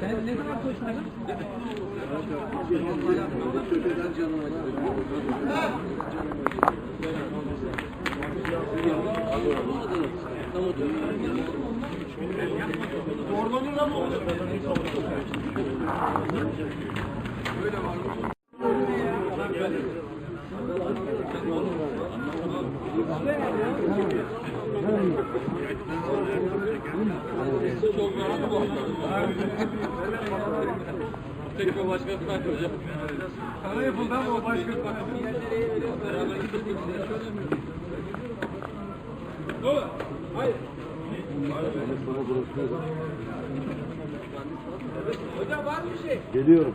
Sen ne zaman koşmadın? Tekrar başka bir tane hocam. Sana yapıldı ama o başka bir tane. Beraber gidelim. Doğru. Hayır. Hocam var mı bir şey? Geliyorum.